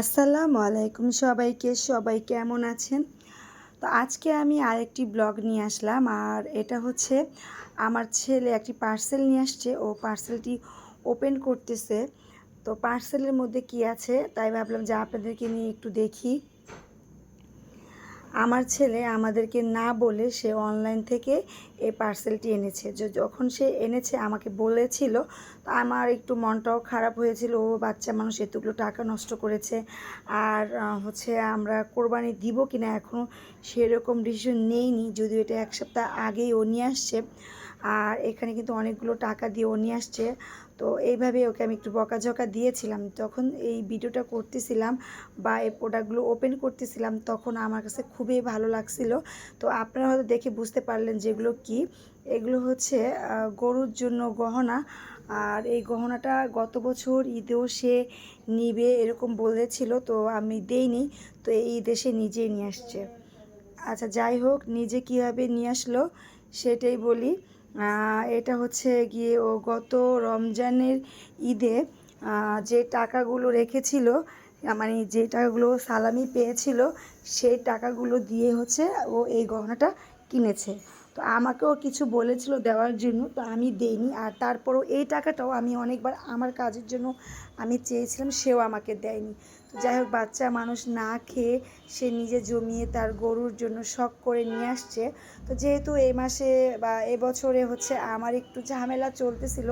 আসসালামু আলাইকুম সবাইকে, সবাই কেমন আছেন? তো আজকে আমি আরেকটি ব্লগ নিয়ে আসলাম, আর এটা হচ্ছে আমার ছেলে একটি পার্সেল নিয়ে আসছে, ও পার্সেলটি ওপেন করতেছে। তো পার্সেলের মধ্যে কি আছে, তাই ভাবলাম যে আপনাদেরকে নিয়ে একটু দেখি। আমার ছেলে আমাদেরকে না বলে সে অনলাইন থেকে এই পার্সেলটি এনেছে। যখন সে এনেছে, আমাকে বলেছিল, তো আমার একটু মনটাও খারাপ হয়েছিল। ও বাচ্চা মানুষ, এতগুলো টাকা নষ্ট করেছে। আর হচ্ছে আমরা কোরবানি দিব কিনা এখনও সেরকম ডিসিশন নেইনি। যদিও এটা এক সপ্তাহ আগেই ও নিয়ে আসছে। আর এখানে কিন্তু অনেকগুলো টাকা দিয়ে ও নিয়ে আসছে। তো এইভাবে ওকে আমি একটু বকাঝকা দিয়েছিলাম। তখন এই ভিডিওটা করতেছিলাম বা এই প্রোডাক্টগুলো ওপেন করতেছিলাম, তখন আমার কাছে খুবই ভালো লাগছিল। তো আপনারা হয়তো দেখে বুঝতে পারলেন যেগুলো কি। এগুলো হচ্ছে গরুর জন্য গহনা। আর এই গহনাটা গত বছর ঈদেও সে নিবে এরকম বলেছিল, তো আমি দেইনি। তো এই ঈদে সে নিজেই নিয়ে আসছে। আচ্ছা যাই হোক, নিজে কীভাবে নিয়ে আসলো সেটাই বলি। এটা হচ্ছে গিয়ে ও গত রমজানের ঈদে যে টাকাগুলো রেখেছিল মানে যে টাকাগুলো সালামি পেয়েছিল, সেই টাকাগুলো দিয়ে হচ্ছে ও এই গহনাটা কিনেছে। তো আমাকেও কিছু বলেছিল দেওয়ার জন্য, তো আমি দেইনি। আর তারপরও এই টাকাটাও আমি অনেকবার আমার কাজের জন্য আমি চেয়েছিলাম, সেও আমাকে দেয়নি। যাই হোক, বাচ্চা মানুষ না খেয়ে সে নিজে জমিয়ে তার গরুর জন্য শখ করে নিয়ে আসছে। তো যেহেতু এই মাসে বা এবছরে হচ্ছে আমার একটু ঝামেলা চলতেছিল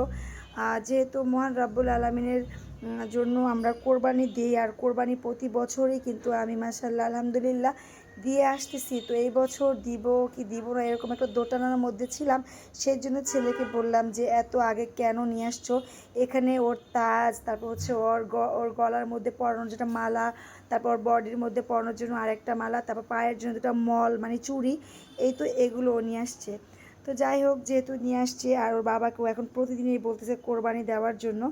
যেহেতু মহান রাব্বুল আলমিনের জন্য আমরা কোরবানি দিই, আর কোরবানি প্রতি বছরই কিন্তু আমি মাসাল্লাহ আলহামদুলিল্লাহ দিয়ে আসতেছি। তো এই বছর দিব কি দিব না, এরকম একটা দোটানার মধ্যে ছিলাম। সেই জন্য ছেলেকে বললাম যে, এত আগে কেন নিয়ে আসছো? এখানে ওর তাজ, তারপর হচ্ছে ওর ওর গলার মধ্যে পরানোর যেটা মালা, তারপর বডির মধ্যে পরানোর জন্য আরেকটা মালা, তারপর পায়ের জন্য দুটা মল মানে চুড়ি, এই তো এগুলো নিয়ে আসছে। তো যাই হোক, যেহেতু নিয়ে আসছে আর ওর বাবাকেও এখন প্রতিদিনই বলতেছে কোরবানি দেওয়ার জন্য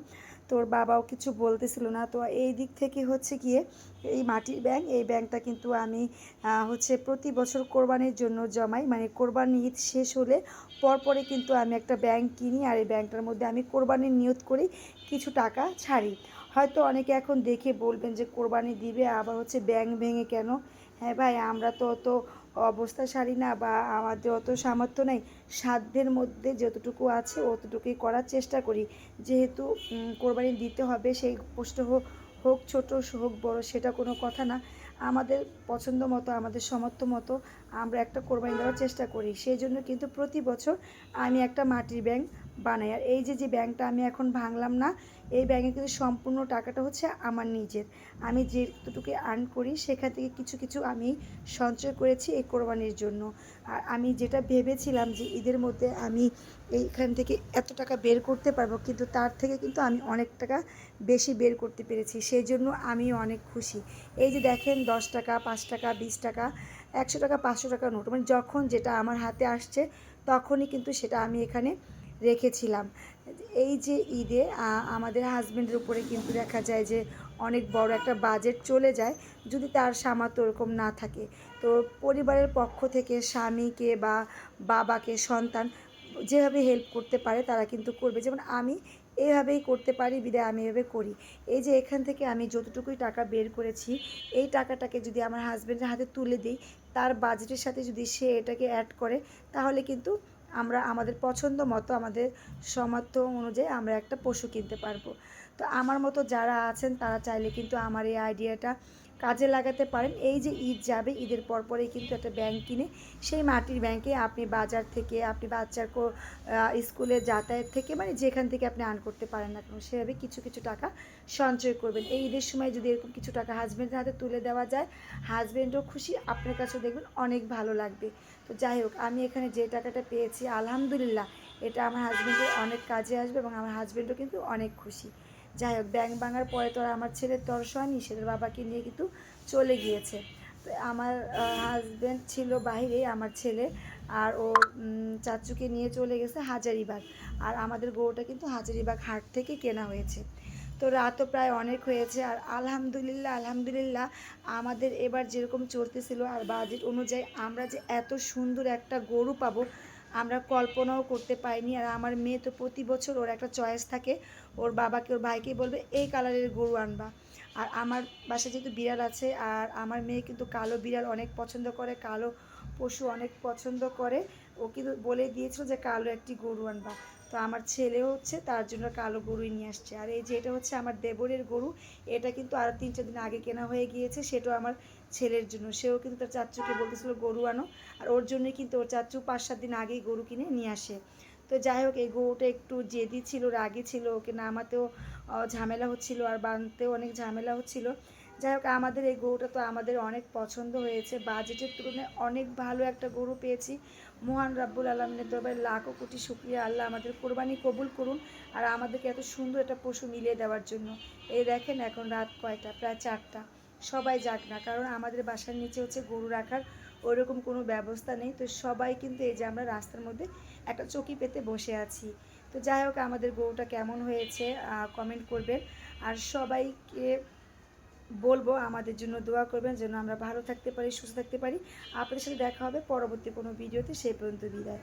তো ওর বাবাও কিছু বলতেছিল না। তো এই দিক থেকে হচ্ছে গিয়ে এই মাটির ব্যাংক, এই ব্যাংকটা কিন্তু আমি হচ্ছে প্রতি বছর কোরবানির জন্য জমাই। মানে কোরবানি ঈদ শেষ হলে পরপরে কিন্তু আমি একটা ব্যাংক কিনি আর এই ব্যাংকটার মধ্যে আমি কোরবানির নিয়ত করি, কিছু টাকা ছাড়ি। হয়তো অনেকে এখন দেখে বলবেন যে কোরবানি দিবে, আবার হচ্ছে ব্যাংক ভেঙে কেন? হ্যাঁ ভাই, আমরা তো অত অবস্থা সারি না বা আমাদের অত সামর্থ্য নেই, সাধ্যের মধ্যে যতটুকু আছে অতটুকুই করার চেষ্টা করি। যেহেতু কোরবানি দিতে হবে, সেই পোস্ট হোক হোক ছোটো হোক বড় সেটা কোনো কথা না। আমাদের পছন্দ মতো, আমাদের সামর্থ্য মতো আমরা একটা কোরবানি দেওয়ার চেষ্টা করি। সেই জন্য কিন্তু প্রতি বছর আমি একটা মাটির ব্যাংক বানাই। আর এই যে যে ব্যাংকটা আমি এখন ভাঙলাম না, এই ব্যাংকে কিন্তু সম্পূর্ণ টাকাটা হচ্ছে আমার নিজের। আমি যেটুকু আর্ন করি, সেখান থেকে কিছু কিছু আমি সঞ্চয় করেছি এই কোরবানির জন্য। আর আমি যেটা ভেবেছিলাম যে, ঈদের মধ্যে আমি এইখান থেকে এত টাকা বের করতে পারব, কিন্তু তার থেকে কিন্তু আমি অনেক টাকা বেশি বের করতে পেরেছি। সেই জন্য আমি অনেক খুশি। এই যে দেখেন, দশ টাকা, পাঁচ টাকা, বিশ টাকা, একশো টাকা, পাঁচশো টাকা নোট। মানে যখন যেটা আমার হাতে আসছে, তখনই কিন্তু সেটা আমি এখানে রেখেছিলাম। এই যে ঈদে আমাদের হাজব্যান্ডের উপরে কিন্তু দেখা যায় যে অনেক বড় একটা বাজেট চলে যায় যদি তার সামর্থ্য ওরকম না থাকে। তো পরিবারের পক্ষ থেকে স্বামীকে বা বাবাকে, সন্তান যেভাবে হেল্প করতে পারে তারা কিন্তু করবে। যেমন আমি এইভাবেই করতে পারি, বিদায় আমি এভাবে করি। এই যে এখান থেকে আমি যতটুকুই টাকা বের করেছি, এই টাকাটাকে যদি আমার হাজব্যান্ডের হাতে তুলে দিই, তার বাজেটের সাথে যদি সে এটাকে অ্যাড করে, তাহলে কিন্তু আমরা আমাদের পছন্দ মতো আমাদের সামর্থ্য অনুযায়ী আমরা একটা পশু কিনতে পারব। তো আমার মতো যারা আছেন, তারা চাইলে কিন্তু আমার এই আইডিয়াটা কাজে লাগাতে পারেন। এই যে ঈদ যাবে, ঈদের পর পরেই কিন্তু একটা ব্যাংক কিনে সেই মাটির ব্যাংকে আপনি বাজার থেকে, আপনি বাচ্চার স্কুলে যাতায়াত থেকে মানে যেখান থেকে আপনি আর্ন করতে পারেন না কেন, সেভাবে কিছু কিছু টাকা সঞ্চয় করবেন। এই ঈদের সময় যদি এরকম কিছু টাকা হাজব্যান্ডের হাতে তুলে দেওয়া যায় হাজব্যান্ডও খুশি, আপনার কাছেও দেখবেন অনেক ভালো লাগবে। তো যাই হোক, আমি এখানে যে টাকাটা পেয়েছি, আলহামদুলিল্লাহ, এটা আমার হাজব্যান্ডের অনেক কাজে আসবে এবং আমার হাজব্যান্ডও কিন্তু অনেক খুশি। যাই হোক ব্যাংক ভাঙার পরে তো আমার ছেলের তর্স হয়নি সেটার বাবাকে নিয়ে কিন্তু চলে গিয়েছে। আমার হাজব্যান্ড ছিল বাইরে আমার ছেলে, আর ও চাচুকে নিয়ে চলে গেছে হাজারিবাগ। আর আমাদের গরুটা কিন্তু হাজারিবাগ হাট থেকে কেনা হয়েছে। তো রাতও প্রায় অনেক হয়েছে, আর আলহামদুলিল্লাহ আলহামদুলিল্লাহ, আমাদের এবার যেরকম চলতেছিল আর বাজেট অনুযায়ী আমরা যে এত সুন্দর একটা গরু পাবো আমরা কল্পনাও করতে পাইনি আর আমার মেয়ে তো প্রতি বছর ওর একটা চয়েস থাকে। ওর বাবাকে, ওর ভাইকে বলবে, এই কালারের গরু আনবা। আর আমার বাসায় যেহেতু বিড়াল আছে, আর আমার মেয়ে কিন্তু কালো বিড়াল অনেক পছন্দ করে, কালো পশু অনেক পছন্দ করে। ও কিন্তু বলে দিয়েছিল যে, কালো একটি গরু আনবা। তো আমার ছেলে হচ্ছে, তার জন্য কালো গরুই নিয়ে আসছে। আর এই যে এটা হচ্ছে আমার দেবরের গরু, এটা কিন্তু আরও তিন চার দিন আগে কেনা হয়ে গিয়েছে, সেটাও আমার ছেলের জন্য। সেও কিন্তু তার চাচুকে বলতেছিল, গরু আনো। আর ওর জন্যই কিন্তু ওর চাচু পাঁচ সাত দিন আগেই গরু কিনে নিয়ে আসে। তো যাই হোক, এই গরুটা একটু জেদি ছিল, রাগি ছিল, ওকে নামাতেও ঝামেলা হচ্ছিল, আর বানতেও অনেক ঝামেলা হচ্ছিল। যাই হোক, আমাদের এই গরুটা তো আমাদের অনেক পছন্দ হয়েছে। বাজেটের তুলনায় অনেক ভালো একটা গরু পেয়েছি। মহান রাব্বুল আলমিনের দরবারে লাখো কোটি শুক্রিয়া। আল্লাহ আমাদের কোরবানি কবুল করুন আর আমাদেরকে এত সুন্দর একটা পশু মিলিয়ে দেওয়ার জন্য। এই দেখেন এখন রাত কয়টা? প্রায় চারটা। সবাই যাক না, কারণ আমাদের বাসার নিচে হচ্ছে গরু রাখার ওইরকম কোনো ব্যবস্থা নেই। তো সবাই কিন্তু এই যে আমরা রাস্তার মধ্যে একটা চকি পেতে বসে আছি। তো যাই হোক, আমাদের গরুটা কেমন হয়েছে কমেন্ট করবেন। আর সবাইকে বলব, আমাদের জন্য দোয়া করবেন যেন আমরা ভালো থাকতে পারি, সুস্থ থাকতে পারি। আপনাদের সাথে দেখা হবে পরবর্তী কোনো ভিডিওতে, সেই পর্যন্ত বিদায়।